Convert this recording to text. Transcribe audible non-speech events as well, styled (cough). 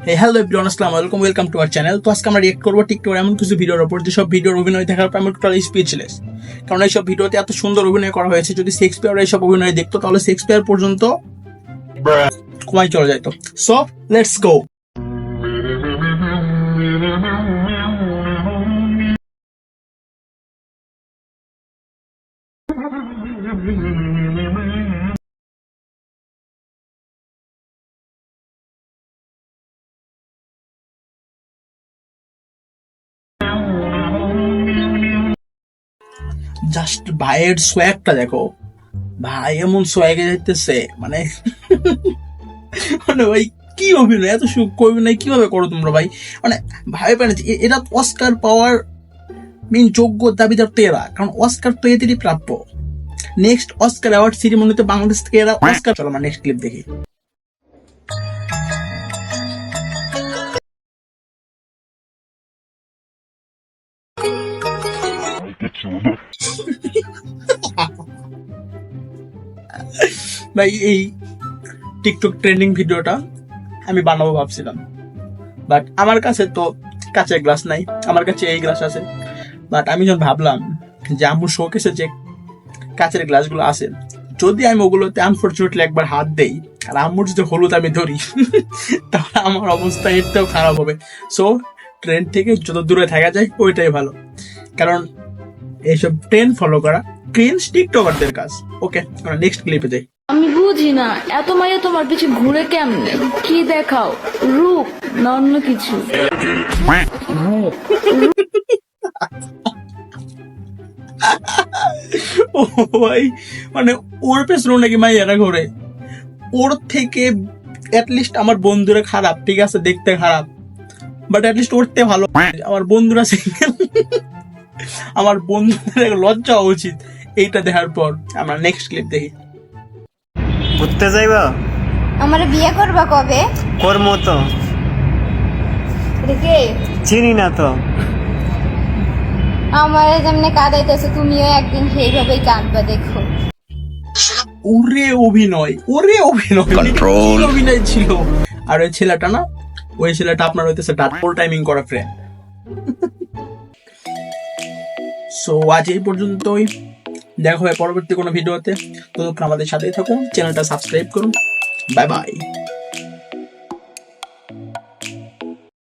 Hello everyone আসসালামু আলাইকুম welcome to our channel তো আজকে আমরা রিয়েক্ট করব টিকটক এমন কিছু ভিডিওর ওপর যেসব ভিডিওর অভিনয় দেখার পর আমি টোটাল স্পিচলেস কারণ এইসব ভিডিওতে এত সুন্দর অভিনয় করা হয়েছে, যদি শেক্সপিয়ার এইসব অভিনয় দেখতো, তাহলে শেক্সপিয়ার পর্যন্ত কমাই চলে যেত সো লেটস গো জাস্ট ভাইয়ের সোয়াগটা দেখো। ভাই এমন সোয়াগে যাইতেছে মানে (laughs) মানে ভাই কি অভিনয় এত সূক্ষ্ম অভিনয় কীভাবে করো তোমরা ভাই? মানে ভাই পাই না যে এ- এরা অস্কার পাওয়ার মেন যোগ্য দাবিদার তো এরা কারণ অস্কার তো এদেরই প্রাপ্য। নেক্সট অস্কার অ্যাওয়ার্ড সিরিমনিতে বাংলাদেশ থেকে এরা অস্কার চলো আমার নেক্সট ক্লিপ দেখি। (laughs) ভাই, এই টিকটক ট্রেন্ডিং ভিডিওটা আমি বানাবো ভাবছিলাম। বাট আমার কাছে তো কাঁচের গ্লাস নাই। আমার কাছে এই গ্লাস আছে। বাট আমি যখন ভাবলাম যে আম্মুর শোকেসে যে কাঁচের গ্লাসগুলো আছে, যদি আমি ওগুলোতে আনফর্চুনেটলি একবার হাত দেই, আর আম্মুর যদি হলুদ আমি ধরি, (laughs) তাহলে আমার অবস্থা এর থেকেও খারাপ হবে। সো ট্রেন থেকে যত দূরে থাকা যায়, ওইটাই ভালো। কারণ এইসব ট্রেন ফলো করা ক্রিন্স টিকটকারদের কাজ। ওকে আমরা নেক্সট ক্লিপে যাই। আমি বুঝি না এত মাইয়া তোমার পিছে ঘুরে কেমনে? কি দেখাও? রূপ না অন্য কিছু? (laughs) ও ভাই মানে ওর পেছনে নাকি মাইয়ারা ঘোরে? ওর থেকে লিস্ট আমার বন্ধুরা খারাপ ঠিক আছে? দেখতে খারাপ। বাট লিস্ট ওর থেকে ভালো। (laughs) আমার বন্ধুরা সিঙ্গেল আমার বন্ধুদের লজ্জা হওয়া উচিত এইটা দেখার পর। আমরা নেক্সট ক্লিপ দেখি। ঘুরতে যাইবা? আমার বিয়ে করবা কবে? করব তো। দেখে চিনি না তো। আমার যেমনি কাঁদাইতেছে তুমিও একদিন সেইভাবেই কাঁদবা দেখো। ওরে অভিনয় ওরে অভিনয় অভিনয় ছিল? আর ওই ছেলেটা না ওই ছেলেটা আপনার হইতেছে ডাবল টাইমিং করা ফ্রেন্ড সো আজ এই পর্যন্তই। দেখা হয় পরবর্তী কোনো ভিডিওতে। ততক্ষণ আমাদের সাথেই থাকুন, চ্যানেলটা সাবস্ক্রাইব করুন। Bye bye